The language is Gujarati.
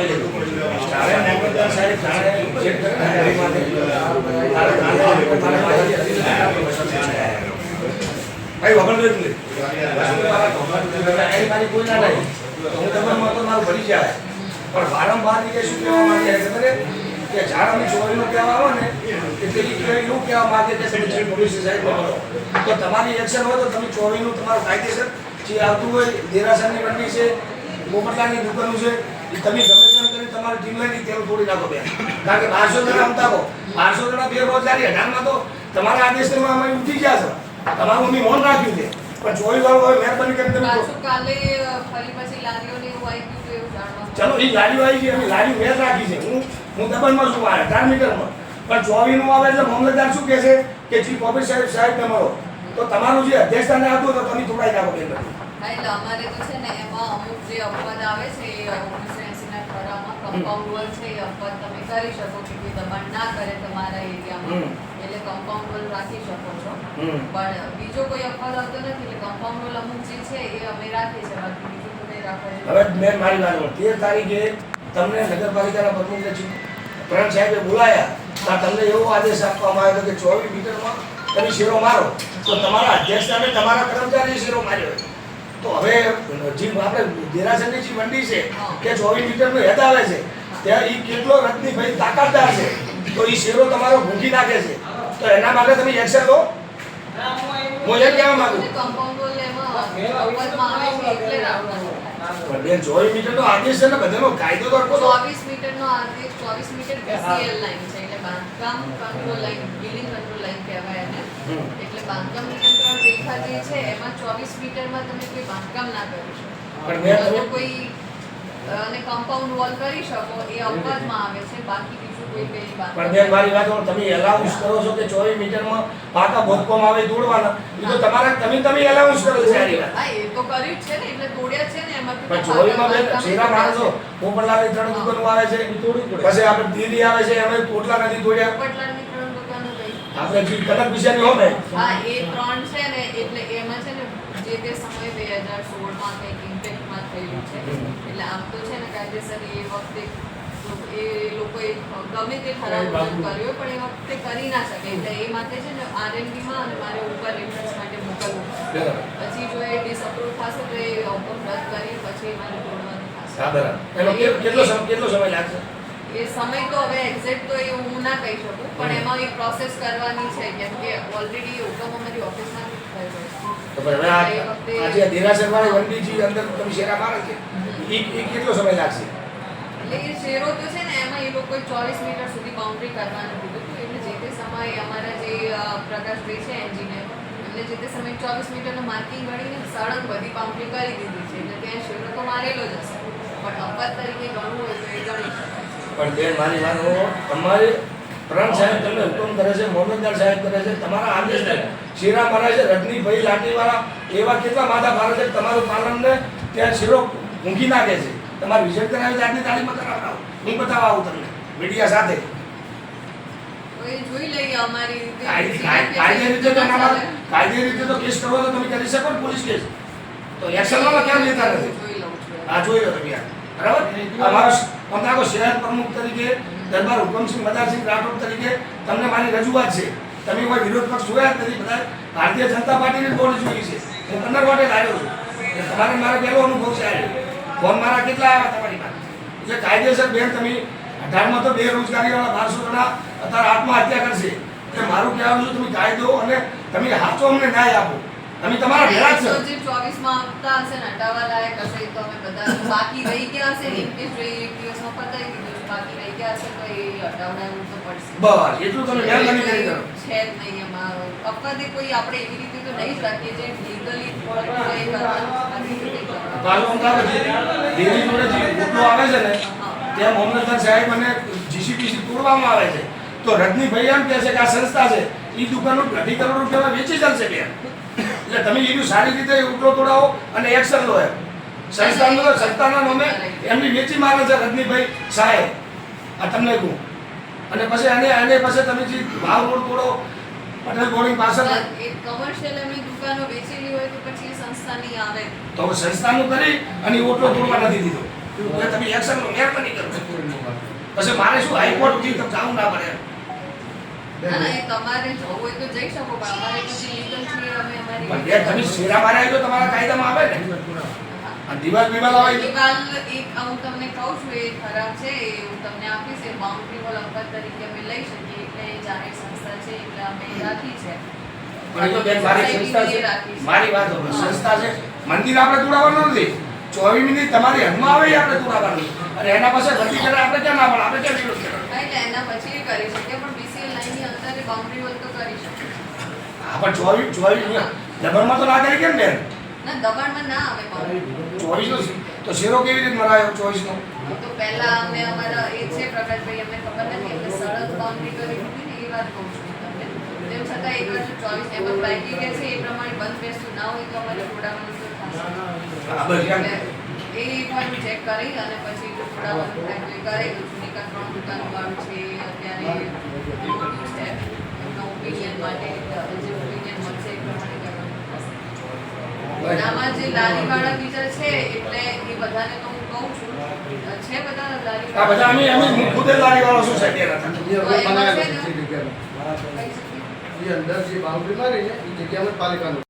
ને કોઈ ના જાય પણ વારંવાર એ શું કહેવા માંગે છે કે અમે ચોરીનો કહેવા આવે ને એટલે એવું કહેવા માંગે કે તમે જે પોલીસ સાહેબ તો તમારી એક્શન હોય તો તમે ચોરીનું તમારું કાયદેસર જે આવતું હોય દેરાસરની મંડી છે પોપટલાની દુકાનું છે તમે ગમે તેમ કરી તમારી ટીમ લઈને તેનું તોડી નાખો બે કારણ કે બારસો જણા અમતા હો. બારસો જણા બેરોજગારી અઢારમાં તો તમારા આદેશમાં અમે ઉઠી ગયા છે. તમારું અમે મૌન રાખ્યું છે. પણ ચોવીસ વાળો હોય મહેરબાની કરીને તમે કાલે ફરી પછી એવું આવી ગયું ચલો એ લારીઓ આવી ગઈ અમે લારી મેલ રાખી છે. હું હું દબનમાં છું આ અઢાર મીટરમાં. પણ ચોવીસનું આવે એટલે મામલતદાર શું કહે છે? કે ચીફ સાહેબ સાહેબ તમારો તો તમારું જે અધ્યક્ષતાને હતું તો તમે થોડાઈ નાખો એટલે અમારે તો છે ને એમાં અમુક જે અપવાદ આવે છે એ કમ્પાઉન્ડ છે એ અપવાદ તમે કરી શકો કે કોઈ દબાણ ના કરે તમારા એરિયામાં એટલે કમ્પાઉન્ડ વોલ રાખી શકો છો. પણ બીજો કોઈ અપવાદ આવતો નથી એટલે કમ્પાઉન્ડ વોલ અમુક જે છે એ અમે રાખીએ છીએ. બાકી બીજું તો રાખવા હવે મેં મારી વાત. તેર તારીખે તમને નગરપાલિકાના પ્રતિનિધિ પ્રણ સાહેબે બોલાયા ત્યાં તમને એવો આદેશ આપવામાં આવ્યો કે ચોવીસ મીટરમાં તમે શેરો મારો. તો તમારા અધ્યક્ષતાને તમારા કર્મચારીએ શેરો માર્યો. તો હવે, જે આપણે દેરાસરની જે મંડી છે, કે ચોવીસ મીટરનો હેદ આવે છે, ત્યાં એ કેટલો રથની ભાઈ તાકાતદાર છે, તો એ શેરો તમારો ભૂંકી નાખે છે. તો એના માટે તમે એક્શન લો. હું એ કહેવા માંગુ બેન, ચોવીસ મીટરનો આદેશ છે ને, બધાનો કાયદો તો ચોવીસ મીટર નો આદેશ મીટર લાઈન છે. બાંધકામ control line building control line કહેવાય એને. એટલે બાંધકામ નિયંત્રણ રેખા જે છે એમાં ચોવીસ મીટરમાં તમે કોઈ બાંધકામ ના કરી શકો. કોઈ અને કમ્પાઉન્ડ વોલ કરી શકો એ અવકાશમાં આવે છે બાકી બીજું કોઈ કઈ પણ બેન મારી વાત તમે એલાઉન્સ કરો છો કે ચોવીસ મીટરમાં પાકા ભોતકોમાં આવે દોડવાના એ તો તમારા તમે તમે એલાઉન્સ કરો છો સારી વાત. હા એ તો કર્યું છે ને એટલે તોડ્યા છે ને પણ તો બેન શેરા માણસો પોપટલાલની ત્રણ દુકાનો આવે છે. પછી આપણે દિલ્હી આવે છે અમે પોટલા નથી તોડ્યા. પોપટલાલની ત્રણ દુકાનો કઈ આપણે જે કનક વિષયની હોય ને હા એ ત્રણ છે ને એટલે એમાં છે ને જે તે સમય બે હજાર સોળમાં કંઈક ઇમ્પેક્ટમાં થયેલું છે. એટલે આમ તો છે ને કાયદેસર એ વખતે એ લોકોએ ગમે તે ખરાબ કર્યો પણ એ વખતે કરી ના શકે. એટલે એ માટે છે ને આરએનબીમાં અને મારે ઉપર રેફરન્સ માટે પછી જો એ ડિસઅપ્રૂવ થશે તો એ હુકમ રદ કરી પછી મારે તોડવાનું થશે. હા બરાબર. એનો કેટલો સમય કેટલો સમય લાગશે? એ સમય તો હવે એક્ઝેક્ટ તો એ હું ના કહી શકું પણ એમાં એ પ્રોસેસ કરવાની છે કેમ કે ઓલરેડી હુકમ અમારી ઓફિસમાં થયેલો તો હવે આ આ જે દેરાસરવાળી અંદર તમે શેરા મારે છે એ કેટલો સમય લાગશે? એટલે એ શેરો તો છે ને એમાં એ લોકોએ ચોવીસ મીટર સુધી બાઉન્ડ્રી કરવાનું કીધું એટલે જે તે સમયે અમારા જે પ્રકાશભાઈ છે એન્જિનિયર એમને જે તે સમયે ચોવીસ મીટરનું માર્કિંગ ગણીને સળંગ બધી બાઉન્ડ્રી કરી દીધી છે. એટલે ત્યાં તો મારેલો જ હશે. પણ અપવાદ તરીકે ગણવું હોય તો એ ગણી શકાય. પણ બેન મારી માનો તમારે પ્રણ સાહેબ તમને હુકમ કરે છે મોહમ્મદદાર સાહેબ કરે છે તમારા આદેશ ને શીરા મારે છે રજનીભાઈ લાઠીવાળા એવા કેટલા માતા મારે છે તમારું પાલનને ત્યાં શીરો ઊંઘી નાખે છે. તમારે વિઝિટ કરાવી આજની તારીખમાં કરાવડાવો હું બતાવવા આવું તમને મીડિયા સાથે. જોઈ લઈએ અમારી કાયદે રીતે તો કાયદે રીતે તો કેસ કરવો તો તમે કરી શકો ને પોલીસ કેસ. તો એક્શનમાં કેમ લેતા નથી? આ જોઈ લો તમે બરાબર? અમારો અમારો શહેર પ્રમુખ તરીકે દરબાર હુકમસિંહ મદારસિંહ રાઠોડ તરીકે તમને મારી રજૂઆત છે. તમે કોઈ વિરોધ પક્ષ જોયા જ નથી બધા ભારતીય જનતા પાર્ટીની બોલી જોઈ છે. હું પંદર માટે લાવ્યો છું. તમારે મારો પહેલો અનુભવ છે આજે ફોન મારા કેટલા આવ્યા તમારી પાસે? એટલે કાયદેસર બેન તમે અઢારમાં તો બેરોજગારીવાળા બારસો જણા અત્યારે આત્મહત્યા કરશે. એટલે મારું કહેવાનું છે તમે કાયદો અને તમે હાચો અમને ન્યાય આપો. તમે તમારા ભેળા છો. જે 24 માં આપતા હશે ને હટાવવા લાયક હશે તો અમે બધા બાકી રહી ગયા હશે ઇન કેસ જો એક દિવસમાં પતાવી દીધું બાકી રહી ગયા હશે તો એ હટાવડાવવું તો પડશે. બસ એટલું તમે મહેરબાની કરી કરો છે જ નહીં અમારો. અપવાદે કોઈ આપણે એવી રીતે તો નહીં જ રાખીએ જે લીગલી એ કરતા. કાલો અમદાવાદ દિલ્હી જોડે જે આવે છે ને ત્યાં મોહમ્મદખાન સાહેબ અને જીસીપીસી તોડવામાં આવે છે. તો રજનીભાઈ એમ કહે છે કે આ સંસ્થા છે એ દુકાનો અઢી કરોડ રૂપિયામાં વેચી ચાલશે બે. એટલે તમે એનું સારી રીતે ઉતરો તોડાવો અને એક્શન લો એમ. સંસ્થાનો તો સંસ્થાના નામે એમની વેચી મારે છે રજનીભાઈ સાહેબ. આ તમને કહું. અને પછી આને આને પછી તમે જે ભાવ રોડ તોડો પટેલ બોર્ડિંગ પાછળ. એ કમર્શિયલ એમની દુકાનો વેચેલી હોય તો પછી એ સંસ્થાની આવે. તો હવે સંસ્થાનું કરી અને ઓટલો તોડવા નથી દીધો. તમે એક્શનનો મહેરબાની કરો. પછી મારે શું હાઈકોર્ટ સુધી તમે જાવું ના પડે. દિવાલ આવે દિવાલ એક હું તમને કહું છું એ ખરાબ છે એ હું તમને આપીશ એ બાઉન્ડ્રી વોલ અંકર તરીકે અમે લઈ શકીએ એટલે એ જાહેર સંસ્થા છે એટલે અમે રાખી છે. મારી સંસ્થા છે. વાત સંસ્થા મંદિર આપણે જોડાવાનું નથી. ચોવીસ મિનિટ તમારી હદમાં આવે આપણે જોડાવાનું અને એના પાસે વધી કરે આપણે પડે આપણે વિરોધ કરવાનો? એના પછી કરી શકીએ પણ બીસીએલ લાઈનની અંદર એ બાઉન્ડ્રી હોય તો કરી શકીએ હા પણ ચોવીસ ચોવીસ દબાણમાં તો ના કરી કેમ બેન? ના દબાણમાં ના આવે boundary. ચોવીસ તો શેરો કેવી રીતે મરાયો ચોવીસ નો તો પહેલા અમે અમારા એ છે પ્રકાશભાઈ અમને ખબર નથી એટલે સળગ બાઉન્ડરી કરી દીધી ને એ વાત કહું છું તમને. તેમ છતાં એક વાર જો ચોવીસ એમાં કે છે એ પ્રમાણે બંધ બેસતું ના હોય તો અમારે જોડાવાનું શું થશે એ પણ ચેક કરી અને પછી જો જોડાવાનું થાય. તો એ છું નિકાસ ત્રણ દુકાનવાળું છે અત્યારે એમના માટે જે ઓપિનિયન મળશે એ પ્રમાણે કરવાનું આમાં જે લારીવાળા બીજા છે એટલે એ બધાને તો હું કહું છું છે બધા આ બધા અમે અમે હું ખુદે લારી હતા. અંદર જે બાઉન્ડ્રી મારી છે એ જગ્યામાં પાલિકાનું